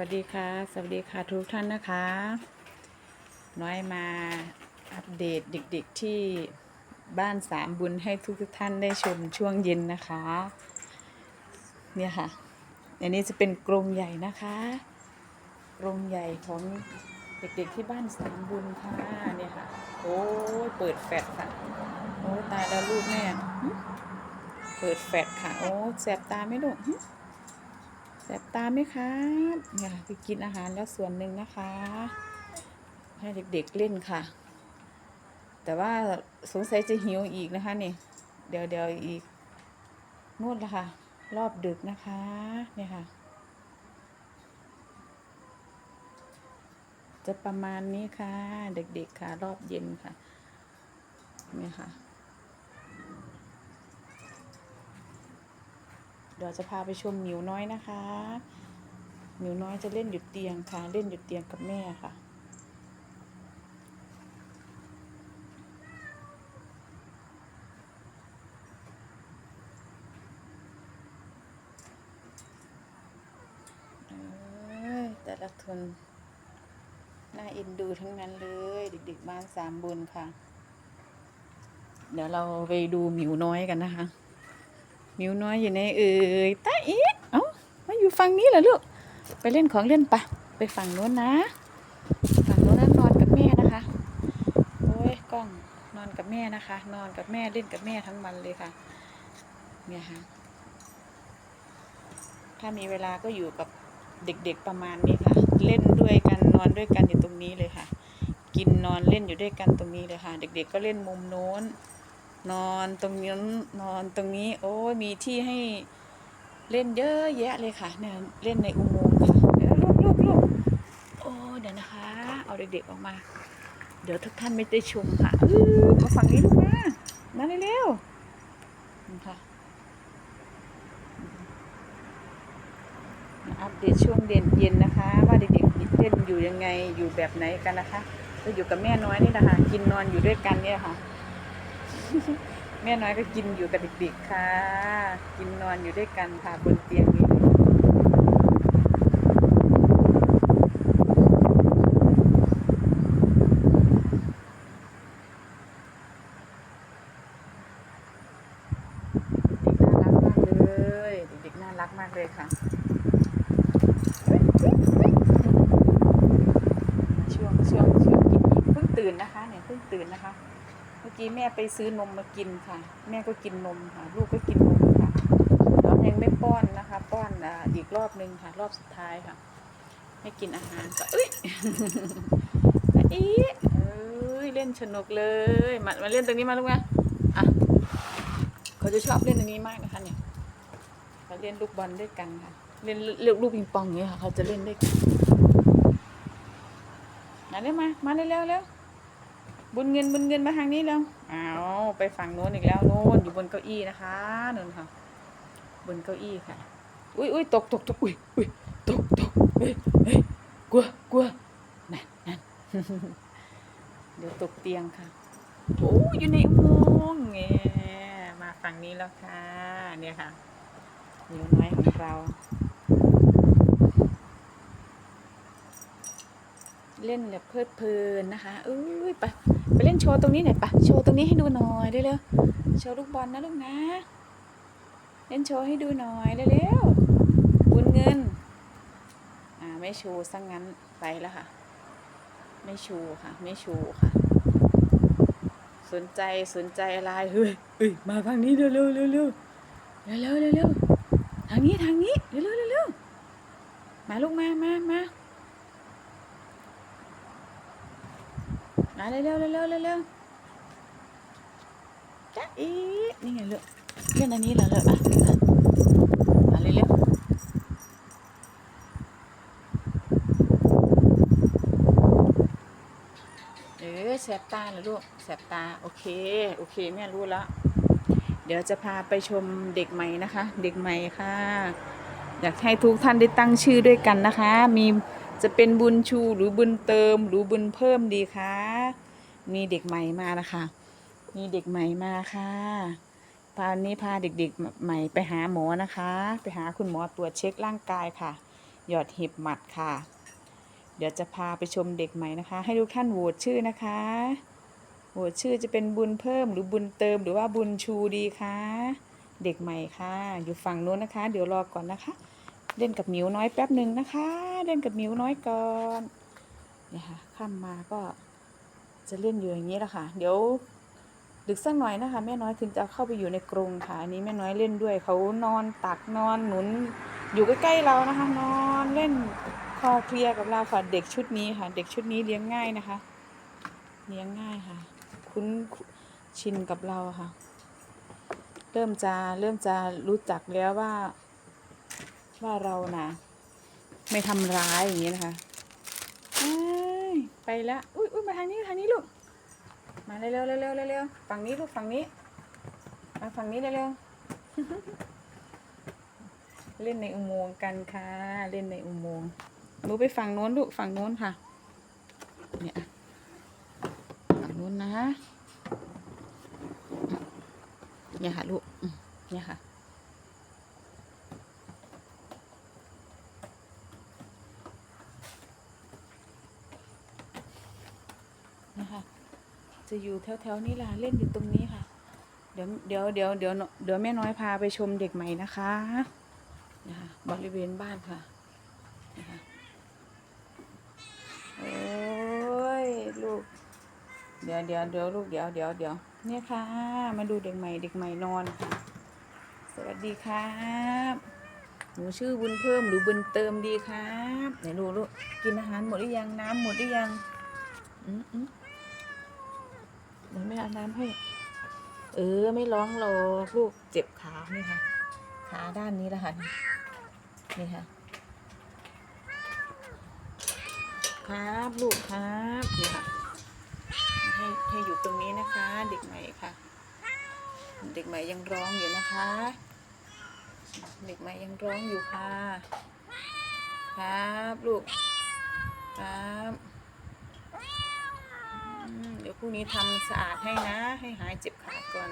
วัสดีค่ะ สวัสดีค่ะทุกท่านนะคะ น้อยมาอัปเดตเด็กๆที่บ้านสามบุญให้ทุกท่านได้ชมช่วงเย็นนะคะ เนี่ยค่ะ อันนี้จะเป็นกรงใหญ่นะคะ กรงใหญ่ของเด็กๆที่บ้านสามบุญค่ะเนี่ยค่ะ โอ้ยเปิดแฟลชค่ะ โอ้ตายแล้วลูกแม่ เปิดแฟลชค่ะ โอ้แสบตาไหมลูกหึ แสบตาไหมครับเนี่ยค่ะคือกินอาหารแล้วส่วนหนึ่งนะคะ ให้เด็กๆเล่นค่ะ แต่ว่าสงสัยจะหิวอีกนะคะนี่เดี๋ยวเดี๋ยวอีกนู่นละค่ะ รอบดึกนะคะเนี่ยค่ะ จะประมาณนี้ค่ะ เด็กๆค่ะ รอบเย็นค่ะเนี่ยค่ะ ดี๋ยวจะพาไปชมหมิวน้อยนะคะหมิวน้อยจะเล่นอยู่เตียงค่ะ เล่นอยู่เตียงกับแม่ค่ะ แต่ละคนน่าเอ็นดูทั้งนั้นเลย เด็กๆบ้านสามบุญค่ะ เดี๋ยวเราไปดูหมิวน้อยกันนะคะ มิวน้อยอยู่ในเอ่ยตาอีดเอ้ามาอยู่ฝั่งนี้เหรอลูก ไปเล่นของเล่นปะไปฝั่งโน้นนะ ฝั่งโน้นนะนอนกับแม่นะคะ โอ้ยกล้องนอนกับแม่นะคะ นอนกับแม่เล่นกับแม่ทั้งวันเลยค่ะ เนี่ยค่ะ ถ้ามีเวลาก็อยู่กับเด็กๆประมาณนี้ค่ะ เล่นด้วยกันนอนด้วยกันอยู่ตรงนี้เลยค่ะ กินนอนเล่นอยู่ด้วยกันตรงนี้เลยค่ะ เด็กๆก็เล่นมุมโน้น นอนตรงนี้นอนตรงนี้ โอ้ยมีที่ให้เล่นเยอะแยะเลยค่ะเนี่ยเล่นในอุโมงค์ค่ะลูกลูกลูกโอ้เดี๋ยวนะคะ เอาเด็กๆออกมา เดี๋ยวทุกท่านไม่ได้ชมค่ะมาฝั่งนี้ลูกมามาเร็วๆค่ะอัปเดตช่วงเด่นเย็นนะคะ ว่าเด็กๆเล่นอยู่ยังไงอยู่แบบไหนกันนะคะก็อยู่กับแม่น้อยนี่แหละค่ะกินนอนอยู่ด้วยกันเนี่ยค่ะ แม่น้อยก็กินอยู่กับเด็กๆค่ะ กินนอนอยู่ด้วยกันค่ะบนเตียงนี้เด็กน่ารักมากเลยเด็กๆน่ารักมากเลยค่ะช่วงช่วงช่วงกินอิ่มเพิ่งตื่นนะคะเนี่ยเพิ่งตื่นนะคะ กี้แม่ไปซื้อนมมากินค่ะ แม่ก็กินนมค่ะ ลูกก็กินนมค่ะแล้วยังไม่ป้อนนะคะ ป้อนอ่าอีกรอบนึงค่ะ รอบสุดท้ายค่ะให้กินอาหารก็เอ้ยอีเอ้ยเล่นสนุกเลยมามาเล่นตรงนี้มาลูกนะอะเขาจะชอบเล่นตรงนี้มากนะคะเนี่ยเขาเล่นลูกบอลด้วยกันค่ะเล่นเลือกลูกปิงปองอย่างเงี้ยค่ะเขาจะเล่นด้วยกันมาเร็วมามาเร็วเร็วเร็ว บุญเงินบุญเงินมาทางนี้แล้วอ้าวไปฝั่งโน้นอีกแล้วโน้นอยู่บนเก้าอี้นะคะโน้นค่ะ บนเก้าอี้ค่ะ อุ้ยอุ้ยตกตกตกอุ้ยอุ้ยตกตกเฮ้ยเฮ้ยกลัวกลัวนั่นนั่นเดี๋ยวตกเตียงค่ะโอ้อยู่ในอุโมงค์แงมาฝั่งนี้แล้วค่ะ เนี่ยค่ะหนูน้อยของเรา เล่นแบบเพลิดเพลินนะคะเอ้ยไปไปเล่นโชว์ตรงนี้หน่อยปะโชว์ตรงนี้ให้ดูหน่อยเร็วๆโชว์ลูกบอลนะลูกนะ เล่นโชว์ให้ดูหน่อยเร็วๆบุญเงินอ่าไม่โชว์ซะงงั้นไปแล้วค่ะ ไม่โชว์ค่ะ ไม่โชว์ค่ะ สนใจสนใจอะไรเฮ้ยเฮ้ยมาทางนี้เร็วๆเร็วๆเร็วๆเร็วเร็วเร็วทางนี้ทางนี้เร็วเร็วเร็วเร็วมาลูกมามามา มาเร็วเร็วเร็วเร็วเร็วจ้าอีนี่ไงลูกเล่นอันนี้เหรอลูกอะอะมาเร็วเร็วเออแสบตาเหรอลูกแสบตาโอเคโอเคแม่รู้แล้วเดี๋ยวจะพาไปชมเด็กใหม่นะคะ เด็กใหม่ค่ะ อยากให้ทุกท่านได้ตั้งชื่อด้วยกันนะคะ มี จะเป็นบุญชูหรือบุญเติม หรือบุญเพิ่มดีคะมีเด็กใหม่มานะคะ มีเด็กใหม่มาค่ะพาวันนี้พาเด็กๆใหม่ไปหาหมอนะคะ ไปหาคุณหมอตรวจเช็คร่างกายค่ะ หยอดเห็บหมัดค่ะ เดี๋ยวจะพาไปชมเด็กใหม่นะคะ ให้ทุกท่านโหวตชื่อนะคะโหวตชื่อจะเป็นบุญเพิ่มหรือบุญเติมหรือว่าบุญชูดีคะเด็กใหม่ค่ะ อยู่ฝั่งโน้นนะคะ เดี๋ยวรอก่อนนะคะ เล่นกับหมิวน้อยแป๊บหนึ่งนะคะ เล่นกับหมิวน้อยก่อนเนี่ยค่ะข้ามมาก็จะเล่นอยู่อย่างนี้แหละค่ะ เดี๋ยวดึกสักหน่อยนะคะ แม่น้อยถึงจะเข้าไปอยู่ในกรงค่ะอันนี้แม่น้อยเล่นด้วยเขานอนตักนอนหนุน อยู่ใกล้ๆเรานะคะ นอนเล่นคอเคลียร์กับเราค่ะเด็กชุดนี้ค่ะ เด็กชุดนี้เลี้ยงง่ายนะคะเลี้ยงง่ายค่ะ คุ้นชินกับเราค่ะ เริ่มจะเริ่มจะรู้จักแล้วว่า ว่าเรานะไม่ทำร้ายอย่างนี้นะคะไปแล้วอุ้ยอุ้ยมาทางนี้ทางนี้ลูก มาเร็วๆเร็วเร็วฝั่งนี้ลูกฝั่งนี้มาฝั่งนี้เร็วๆเล่นในอุโมงค์กันค่ะ เล่นในอุโมงค์หนูไปฝั่งโน้นลูกฝั่งโน้นค่ะ เนี่ยฝั่งโน้นนะเนี่ยค่ะลูกเนี่ยค่ะ จะอยู่แถวๆนี้ล่ะเล่นอยู่ตรงนี้ค่ะ เดี๋ยวเดี๋ยวเดี๋ยวเดี๋ยวเดี๋ยวแม่น้อยพาไปชมเด็กใหม่นะคะนะคะบริเวณบ้านค่ะนะคะโอ้ยลูก เดี๋ยวเดี๋ยวเดี๋ยวลูกเดี๋ยวเดี๋ยวเดี๋ยวเนี่ยค่ะ มาดูเด็กใหม่เด็กใหม่นอนค่ะ สวัสดีครับหนูชื่อบุญเพิ่มหรือบุญเติมดีครับไหนดูลูกกินอาหารหมดหรือยังน้ำหมดหรือยังอืมอืม เดี๋ยวแม่เอาน้ำให้ เออ ไม่ร้องหรอกลูกเจ็บขานี่ค่ะ ขาด้านนี้ละค่ะนี่ค่ะ ครับลูกครับนี่ค่ะให้ให้อยู่ตรงนี้นะคะ เด็กใหม่ค่ะ เด็กใหม่ยังร้องอยู่นะคะ เด็กใหม่ยังร้องอยู่ค่ะ ครับลูกครับ รุ่งนี้ทำสะอาดให้นะ ให้หายเจ็บขาก่อน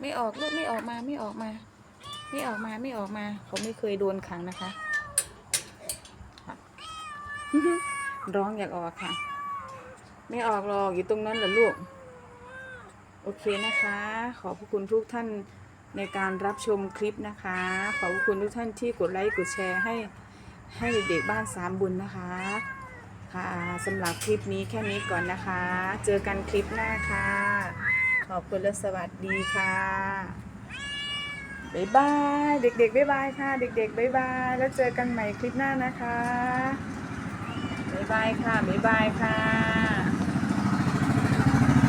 ไม่ออกลูกไม่ออกมาไม่ออกมา ไม่ออกมาไม่ออกมาเขาไม่เคยโดนขังนะคะค่ะร้องอยากออกค่ะ ไม่ออกหรอกอยู่ตรงนั้นเหรอลูก โอเคนะคะ ขอบพระคุณทุกท่านในการรับชมคลิปนะคะ ขอบพระคุณทุกท่านที่กดไลค์กดแชร์ให้ให้เด็กๆบ้านสามบุญนะคะ ค่ะสำหรับคลิปนี้แค่นี้ก่อนนะคะ เจอกันคลิปหน้าค่ะ ขอบคุณและสวัสดีค่ะบ๊ายบายเด็กๆบ๊ายบายค่ะ เด็กๆบ๊ายบายแล้วเจอกันใหม่คลิปหน้านะคะบ๊ายบายค่ะบ๊ายบายค่ะ